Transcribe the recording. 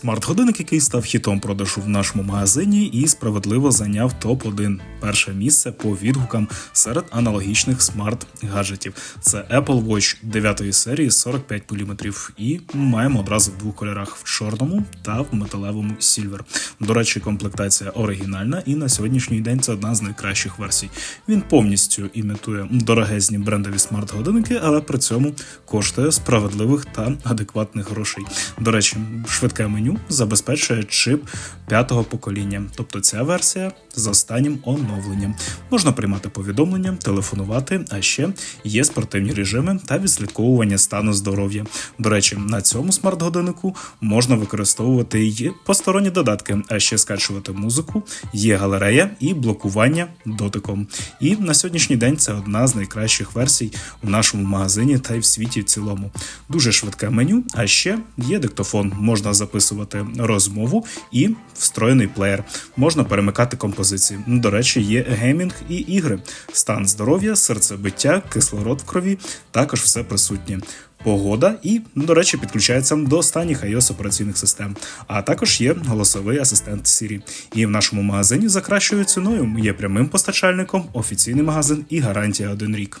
Смарт-годинник, який став хітом продажу в нашому магазині і справедливо зайняв топ-1 перше місце по відгукам серед аналогічних смарт-гаджетів. Це Apple Watch 9 серії 45 мм і маємо одразу в двох кольорах в чорному та в металевому Silver. До речі, комплектація оригінальна, і на сьогоднішній день це одна з найкращих версій. Він повністю імітує дорогезні брендові смарт-годинники, але при цьому коштує справедливих та адекватних грошей. До речі, швидке меню забезпечує чип п'ятого покоління, тобто ця версія з останнім оновленням. Можна приймати повідомлення, телефонувати, а ще є спортивні режими та відслідковування стану здоров'я. До речі, на цьому смарт-годиннику можна використовувати й посторонні додатки, а ще скачувати музику, є галерея і блокування дотиком. І на сьогоднішній день це одна з найкращих версій в нашому магазині та й в світі в цілому. Дуже швидке меню, а ще є диктофон. Можна записувати розмову і встроєний плеєр. Можна перемикати композиції. До речі, є геймінг і ігри, стан здоров'я, серцебиття, кислород в крові, також все присутнє. Погода і, до речі, підключається до останніх iOS операційних систем. А також є голосовий асистент Siri. І в нашому магазині за кращою ціною є прямим постачальником, офіційний магазин і гарантія один рік.